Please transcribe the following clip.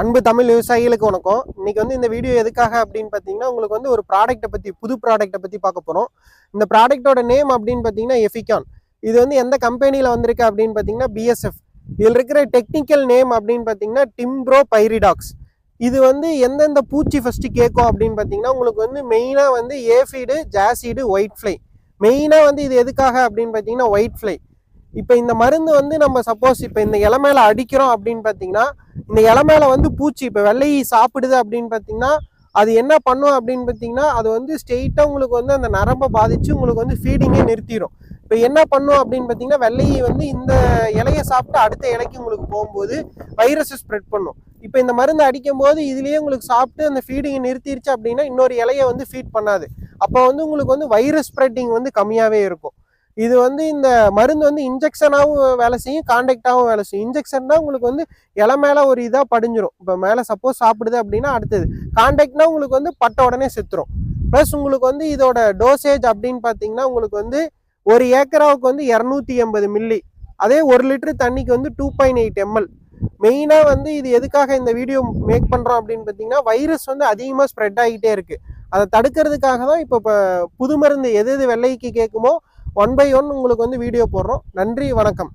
அன்பு தமிழ் விவசாயிகளுக்கு வணக்கம். இன்னைக்கு வந்து இந்த வீடியோ எதுக்காக அப்படின்னு பார்த்தீங்கன்னா உங்களுக்கு வந்து ஒரு ப்ராடக்ட்டை பற்றி புது ப்ராடக்ட்டை பற்றி பார்க்க போகிறோம் இந்த ப்ராடக்ட்டோட நேம் அப்படின்னு பார்த்தீங்கன்னா எஃபிகான் இது வந்து எந்த கம்பெனியில் வந்திருக்கு அப்படின்னு பார்த்தீங்கன்னா பிஎஸ்எஃப் இதில் இருக்கிற டெக்னிக்கல் நேம் அப்படின்னு பார்த்தீங்கன்னா டிம்ப்ரோ பைரிடாக்ஸ் இது வந்து எந்தெந்த பூச்சி ஃபஸ்ட்டு கேட்கும் அப்படின்னு பார்த்தீங்கன்னா உங்களுக்கு வந்து மெயினாக வந்து ஏஃபீடு ஜாசிடு ஒயிட் ஃப்ளை மெயினாக வந்து இது எதுக்காக அப்படின்னு பார்த்தீங்கன்னா ஒயிட் ஃப்ளை இப்போ இந்த மருந்து வந்து நம்ம சப்போஸ் இப்போ இந்த இலை மேலே அடிக்கிறோம் அப்படின்னு பார்த்தீங்கன்னா இந்த இலை மேலே வந்து பூச்சி இப்போ வெள்ளை சாப்பிடுது அப்படின்னு பார்த்தீங்கன்னா அது என்ன பண்ணும் அப்படின்னு பார்த்தீங்கன்னா அது வந்து ஸ்ட்ரெயிட்டாக உங்களுக்கு வந்து அந்த நரம்பை பாதிச்சு உங்களுக்கு வந்து ஃபீடிங்கே நிறுத்திடும் இப்போ என்ன பண்ணும் அப்படின்னு பார்த்தீங்கன்னா வெள்ளையை வந்து இந்த இலையை சாப்பிட்டு அடுத்த இலைக்கு உங்களுக்கு போகும்போது வைரஸை ஸ்ப்ரெட் பண்ணும். இப்போ இந்த மருந்து அடிக்கும் போது இதுலேயே உங்களுக்கு சாப்பிட்டு அந்த ஃபீடிங்கை நிறுத்திடுச்சு அப்படின்னா இன்னொரு இலையை வந்து ஃபீட் பண்ணாது. அப்போ வந்து உங்களுக்கு வந்து வைரஸ் ஸ்ப்ரெட்டிங் வந்து கம்மியாகவே இருக்கும். இது வந்து இந்த மருந்து வந்து இன்ஜெக்ஷனாகவும் வேலை செய்யும் கான்டாக்டாகவும் வேலை செய்யும். இன்ஜெக்ஷன்னா உங்களுக்கு வந்து இலை மேலே ஒரு இதாக படிஞ்சிரும். இப்போ மேலே சப்போஸ் சாப்பிடுது அப்படின்னா அடுத்தது. கான்டாக்ட்னா உங்களுக்கு வந்து பட்ட உடனே செத்துரும். ப்ளஸ் உங்களுக்கு வந்து இதோட டோசேஜ் அப்படின்னு பார்த்தீங்கன்னா உங்களுக்கு வந்து ஒரு ஏக்கராவுக்கு வந்து இரநூத்தி எண்பது மில்லி அதே ஒரு லிட்டர் தண்ணிக்கு வந்து டூ பாயிண்ட் எயிட் எம்எல் மெயினாக வந்து இது எதுக்காக இந்த வீடியோ மேக் பண்ணுறோம் அப்படின்னு பார்த்தீங்கன்னா வைரஸ் வந்து அதிகமாக ஸ்ப்ரெட் ஆகிட்டே இருக்குது அதை தடுக்கிறதுக்காக தான் இப்போ இப்போ புது மருந்து எது எது வெள்ளைக்கு கேட்குமோ ஒன் பை ஒன் உங்களுக்கு வந்து வீடியோ போடுறோம். நன்றி வணக்கம்.